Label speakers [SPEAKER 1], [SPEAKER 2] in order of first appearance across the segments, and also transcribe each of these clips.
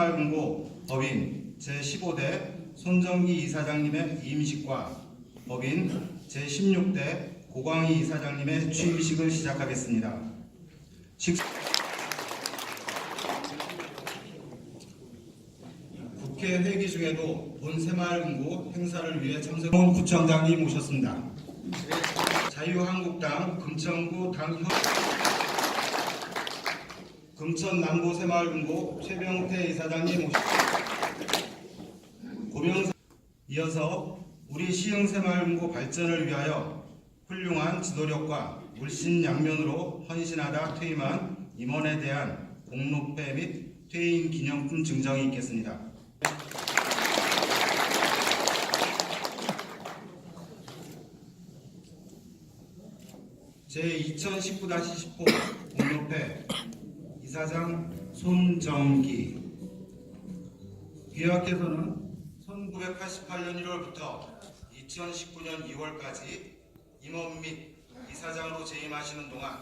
[SPEAKER 1] 마을금고 법인 제15대 손정기 이사장님의 임식과 법인 제16대 고광희 이사장님의 취임식을 시작하겠습니다. 식... 국회 회기 중에도 본 새마을금고 행사를 위해 참석한 구청장님 모셨습니다. 자유한국당 금천구 당협 금천 남부 새마을금고 최병태 이사장님 모셨습니다. 고명사 이어서 우리 시흥 새마을금고 발전을 위하여 훌륭한 지도력과 물신양면으로 헌신하다 퇴임한 임원에 대한 공로패 및 퇴임 기념품 증정이 있겠습니다. 제 2019-10호 공로패 이사장 손정기. 귀하께서는 1988년 1월부터 2019년 2월까지 임원 및 이사장으로 재임하시는 동안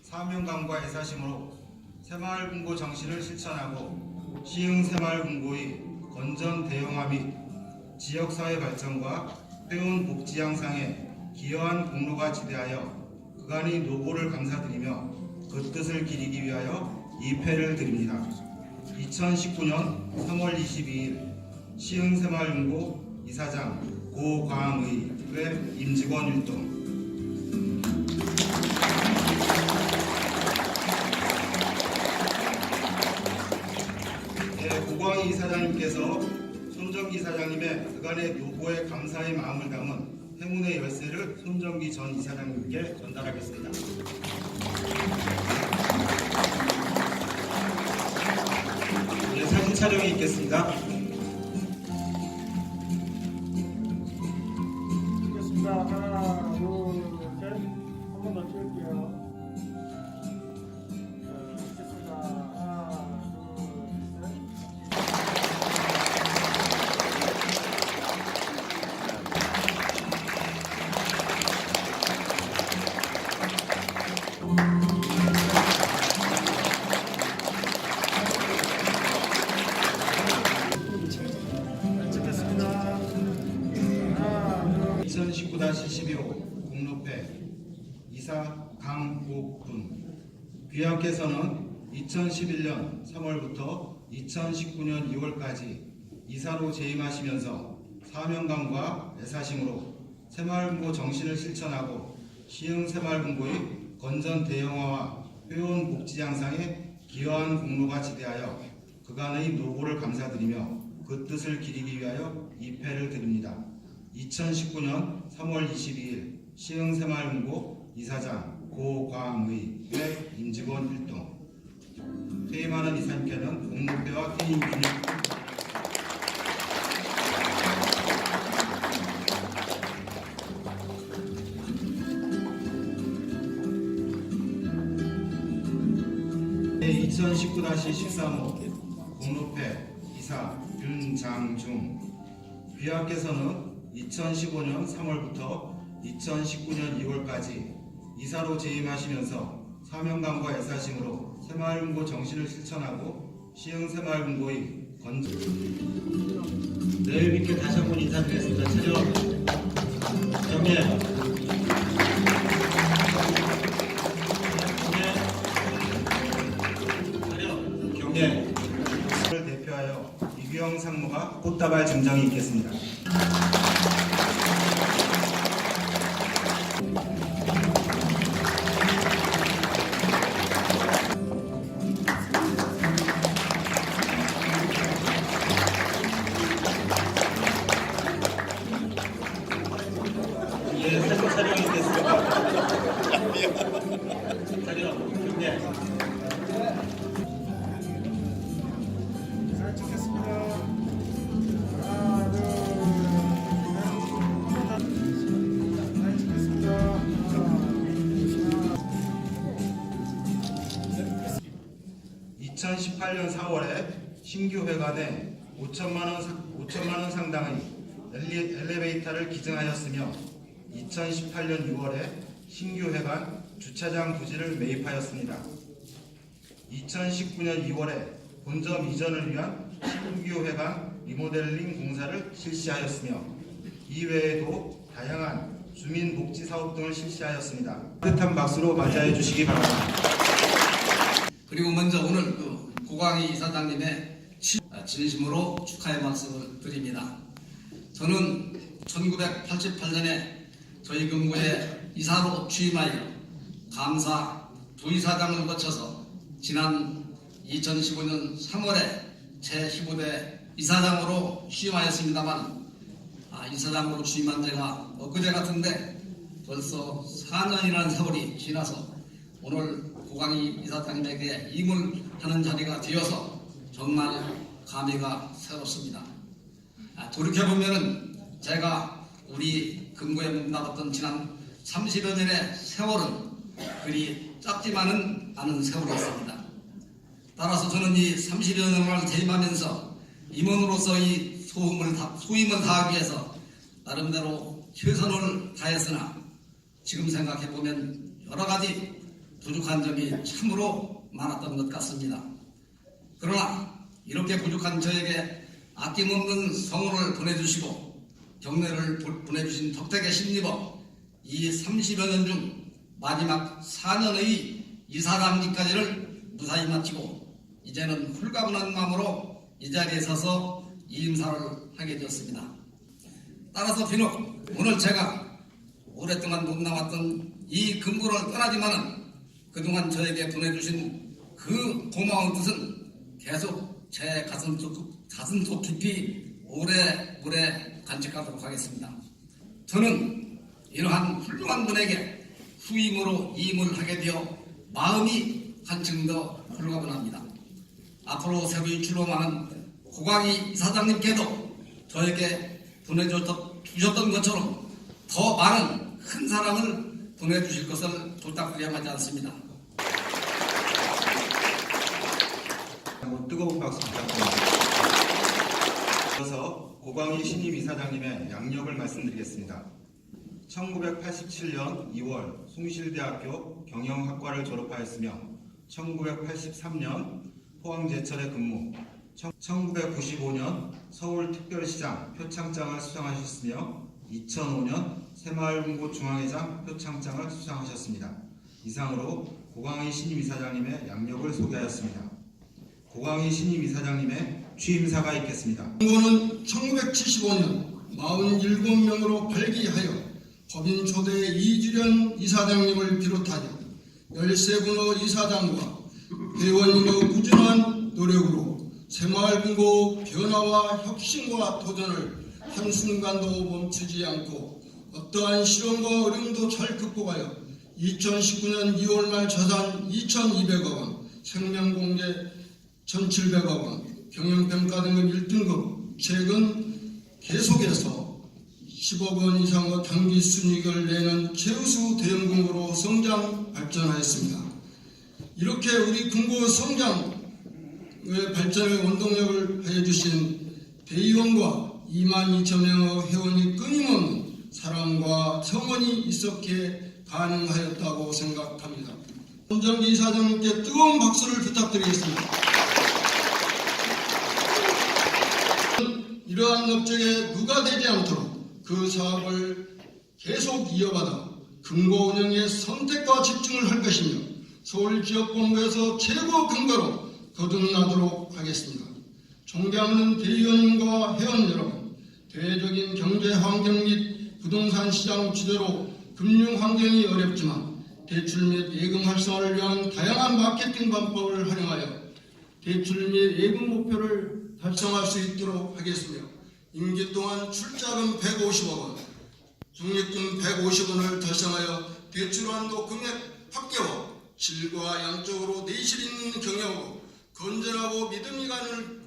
[SPEAKER 1] 사명감과 애사심으로 새마을금고 정신을 실천하고 시흥 새마을금고의 건전 대형화 및 지역사회 발전과 회원 복지 향상에 기여한 공로가 지대하여 그간의 노고를 감사드리며 그 뜻을 기리기 위하여 이 패를 드립니다. 2019년 3월 22일 시흥새마을금고 이사장 고광의 외 임직원 율동 네, 고광희 이사장님께서 손정기 이사장님의 그간의 노고에 감사의 마음을 담은 행운의 열쇠를 손정기 전 이사장님께 전달하겠습니다. 네, 사진 촬영이 있겠습니다. 귀하께서는 2011년 3월부터 2019년 2월까지 이사로 재임하시면서 사명감과 애사심으로 새마을금고 정신을 실천하고 시흥 새마을금고의 건전 대형화와 회원 복지 향상에 기여한 공로가 지대하여 그간의 노고를 감사드리며 그 뜻을 기리기 위하여 이 패를 드립니다. 2019년 3월 22일 시흥 새마을금고 이사장 고광의 외 임직원 활동. 퇴임하는 이사님께는 공로패와 퇴임 기념 네, 2019-13호 공로패 이사 윤장중. 귀하께서는 2015년 3월부터 2019년 2월까지 이사로 재임하시면서 사명감과 애사심으로 새마을금고 정신을 실천하고 시흥 새마을금고의 건전 내일 뵙게 다시 한 번 인사드리겠습니다. 차렷 정례 경례 를 대표하여 이규영 상무가 꽃다발 증정이 있겠습니다. 2018년 4월에 신규 회관에 5천만 원 5천만 원 상당의 엘리, 엘리베이터를 기증하였으며 2018년 6월에 신규 회관 주차장 부지를 매입하였습니다. 2019년 2월에 본점 이전을 위한 신규 회관 리모델링 공사를 실시하였으며 이외에도 다양한 주민복지 사업 등을 실시하였습니다. 따뜻한 박수로 맞이해 주시기 바랍니다.
[SPEAKER 2] 그리고 먼저 오늘 그 고광희 이사장님의 치- 아, 진심으로 축하의 말씀을 드립니다. 저는 1988년에 저희 근무에 이사로 취임하여 감사 부이사장을 거쳐서 지난 2015년 3월에 제15대 이사장으로 취임하였습니다만 아, 이사장으로 취임한 지가 엊그제 같은데 벌써 4년이라는 세월이 지나서 오늘 고강희 이사장님에게 임을하는 자리가 되어서 정말 감회가 새롭습니다. 아, 돌이켜보면은 제가 우리 근무에 몸담았던 지난 30여 년의 세월은 그리 짧지만은 않은 세월이었습니다. 따라서 저는 이 30여 년을 재임하면서 임원으로서 이 소임을, 다, 소임을 다하기 위해서 나름대로 최선을 다했으나 지금 생각해보면 여러 가지 부족한 점이 참으로 많았던 것 같습니다. 그러나 이렇게 부족한 저에게 아낌없는 성원을 보내주시고 경례를 보- 보내주신 덕택의 신입업 이 30여 년 중 마지막 4년의 이사장직까지를 무사히 마치고 이제는 홀가분한 마음으로 이 자리에 서서 이 인사를 하게 되었습니다. 따라서 비록 오늘 제가 오랫동안 몸담았던 이 근무를 떠나지만은 그동안 저에게 보내주신 그 고마운 뜻은 계속 제 가슴 속, 가슴 속 깊이 오래 오래 간직하도록 하겠습니다. 저는 이러한 훌륭한 분에게 후임으로 임을 하게 되어 마음이 한층 더 홀가분합니다. 앞으로 새로이 출범하는 고광희 이사장님께도 저에게 보내주셨던 주셨던 것처럼 더 많은 큰 사랑을 보내주실 것을 부탁드려 하지 않습니다.
[SPEAKER 1] 한번 뜨거운 박수 부탁드립니다. 이어서 고광희 신임 이사장님의 양력을 말씀드리겠습니다. 1987년 2월 숭실대학교 경영학과를 졸업하였으며 1983년 포항제철에 근무 1995년 서울특별시장 표창장을 수상하셨으며 2005년 새마을금고 중앙회장 표창장을 수상하셨습니다. 이상으로 고광희 신임 이사장님의 양력을 소개하였습니다. 고광희 신임 이사장님의 취임사가 있겠습니다.
[SPEAKER 3] 정부는 1975년 47명으로 발기하여 법인 초대 이주련 이사장님을 비롯하여 13분의 이사장과 회원님의 꾸준한 노력으로 새마을금고 변화와 혁신과 도전을 한순간도 멈추지 않고 어떠한 시련과 어려움도 잘 극복하여 2019년 2월 말 자산 2,200억 원, 생명공제 1,700억 원, 경영평가 등급 1등급, 최근 계속해서 10억 원 이상의 당기 순이익을 내는 최우수 대형금으로 성장 발전하였습니다. 이렇게 우리 금고 성장의 발전의 원동력을 해주신 대의원과 2만 2천 명의 회원이 끊임없는 사랑과 성원이 있었기에 가능하였다고 생각합니다. 손정기 이사장님께 뜨거운 박수를 부탁드리겠습니다. 이러한 업적에 누가 되지 않도록 그 사업을 계속 이어받아 근거 운영에 선택과 집중을 할 것이며 서울 지역본부에서 최고 근거로 거듭나도록 하겠습니다. 존경하는 대의원님과 회원 여러분, 대외적인 경제 환경 및 부동산 시장 지대로 금융 환경이 어렵지만 대출 및 예금 활성화를 위한 다양한 마케팅 방법을 활용하여 대출 및 예금 목표를 달성할 수 있도록 하겠으며 임기 동안 출자금 150억 원, 적립금 150원을 달성하여 대출 한도 금액 확대와 질과 양적으로 내실 있는 경영으로 건전하고 믿음이 가는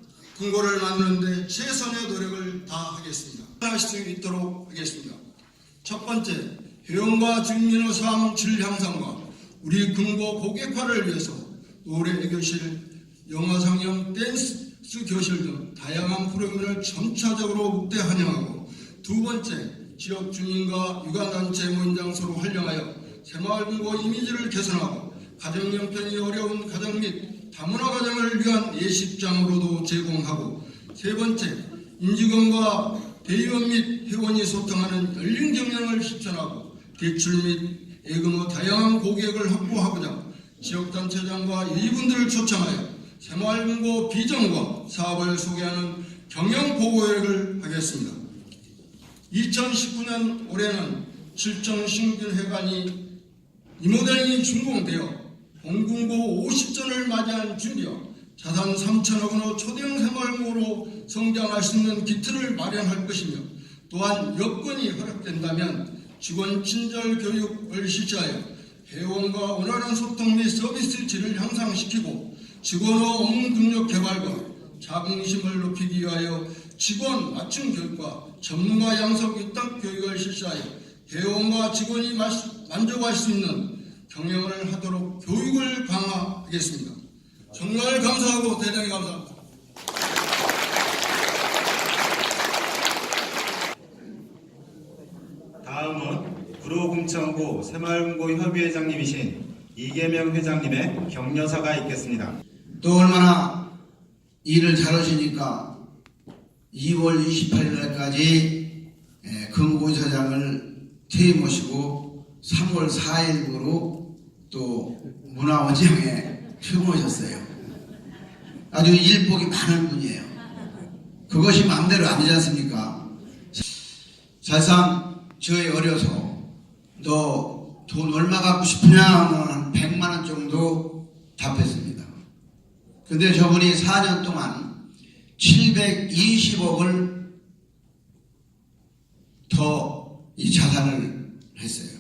[SPEAKER 3] 근거를 만드는데 최선의 노력을 다하겠습니다. 할수 있도록 하겠습니다. 첫 번째, 회원과 주민의 삶질 향상과 우리 근거 고객화를 위해서 노래 교실, 영어 상영, 댄스 교실 등 다양한 프로그램을 점차적으로 국대 환영하고 두 번째, 지역 주민과 유관단체 모임 장소로 활용하여 새마을 근거 이미지를 개선하고 가정 형편이 어려운 가정 및 다문화 가정을 위한 예식장으로도 제공하고 세 번째 임직원과 대의원 및 회원이 소통하는 열린 경영을 실천하고 대출 및 예금의 다양한 고객을 확보하고자 지역단체장과 이분들을 초청하여 새마을금고 비전과 사업을 소개하는 경영보고회를 하겠습니다. 2019년 올해는 칠정신균회관이 리모델링이 준공되어 공군고 50전을 맞이한 준비와 자산 3천억 원의 초대형 새마을고로 성장할 수 있는 기틀을 마련할 것이며 또한 여건이 허락된다면 직원 친절 교육을 실시하여 회원과 원활한 소통 및 서비스 질을 향상시키고 직원의 업무 능력 개발과 자긍심을 높이기 위하여 직원 맞춤 교육과 전문가 양성 위탁 교육을 실시하여 회원과 직원이 만족할 수 있는 경영을 하도록 교육을 강화하겠습니다. 정말 감사하고 대단히 감사합니다.
[SPEAKER 1] 다음은 구로금천구 새마을금고 협의회장님이신 이계명 회장님의 격려사가 있겠습니다.
[SPEAKER 4] 또 얼마나 일을 잘하시니까 2월 28일 날까지 금고이사장을 퇴임하시고 3월 4일부로 또 문화원장에 출근하셨어요. 아주 일복이 많은 분이에요. 그것이 마음대로 아니지 않습니까? 사실상 저희 어려서 너 돈 얼마 갖고 싶으냐 하면 한 100만 원 정도 답했습니다. 근데 저분이 4년 동안 720억을 더 이 자산을 했어요.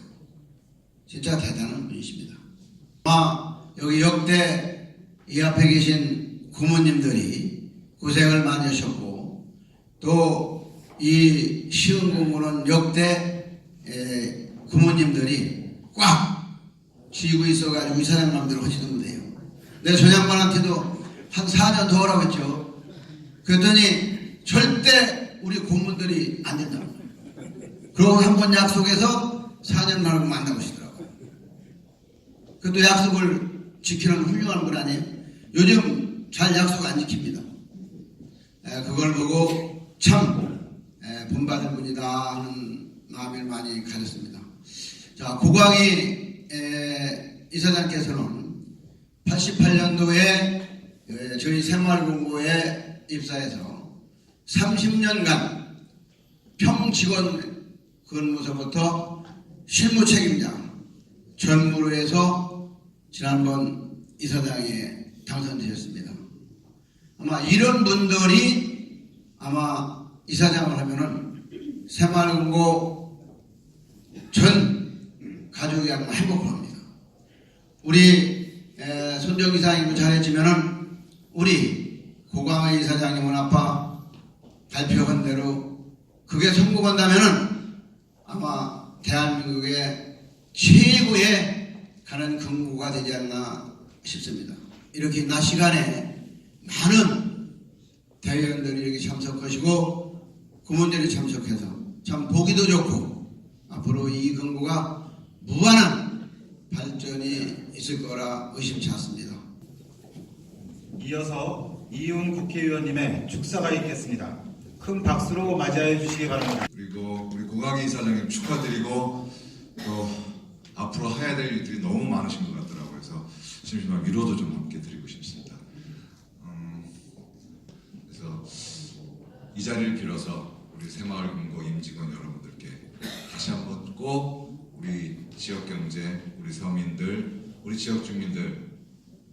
[SPEAKER 4] 진짜 대단한 분이십니다. 아마 여기 역대 이 앞에 계신 고모님들이 고생을 많이 하셨고 또 이 시흥 역대 에, 고모님들이 꽉 쥐고 있어가지고 이 사람 마음대로 하시는 분이에요. 내가 저 양반한테도 한 4년 더 하라고 했죠. 그랬더니 절대 우리 고문들이 안 된다고. 그러고 한 번 약속해서 4년 말고 만나고 시더라고요. 그것도 약속을 지키는 훌륭한 분 아니에요? 요즘 잘 약속 안 지킵니다. 에, 그걸 보고 참 에, 본받을 분이다 하는 마음을 많이 가졌습니다. 자, 고광희 에, 이사장께서는 88년도에 저희 새마을공고에 입사해서 30년간 평직원 근무서부터 실무 책임자 전무로 해서 지난번 이사장에 당선되셨습니다. 아마 이런 분들이 아마 이사장을 하면은 새마을공고 전 가족이 아마 행복을 합니다. 우리 에, 손정 이사님도 잘해주면은 우리 고광의 이사장님 은 아빠 발표한 대로 그게 성공한다면은 아마 대한민국의 최고의 가는 근무가 되지 않나 싶습니다. 이렇게 낮 시간에 많은 대의원들이 이렇게 참석하시고 구문들이 참석해서 참 보기도 좋고 앞으로 이 근무가 무한한 발전이 있을 거라 의심치 않습니다.
[SPEAKER 1] 이어서 이훈 국회의원님의 축사가 있겠습니다. 큰 박수로 맞이해 주시기 바랍니다.
[SPEAKER 5] 그리고 우리 고강희 이사장님 축하드리고 또 앞으로 해야 될 일들이 너무 많으신 것 같더라고요. 그래서 심심한 위로도 좀 함께 드리고 싶습니다. 음, 그래서 이 자리를 빌어서 우리 새마을금고 임직원 여러분 다시 한번 꼭 우리 지역 경제, 우리 서민들, 우리 지역 주민들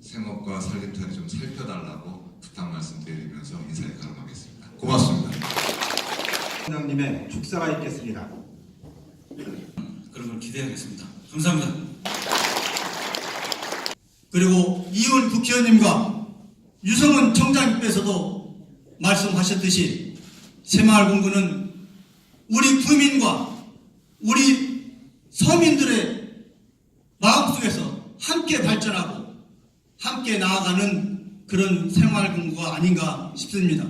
[SPEAKER 5] 생업과 살림살이 좀 살펴달라고 부탁 말씀드리면서 인사에 가름하겠습니다. 고맙습니다.
[SPEAKER 1] 회장님의 축사가 있겠습니다.
[SPEAKER 6] 그런 걸 기대하겠습니다. 감사합니다. 그리고 이훈 국회의원님과 유성은 청장님께서도 말씀하셨듯이 새마을공구는 우리 구민과 우리 서민들의 마음속에서 함께 발전하고 함께 나아가는 그런 생활공구가 아닌가 싶습니다.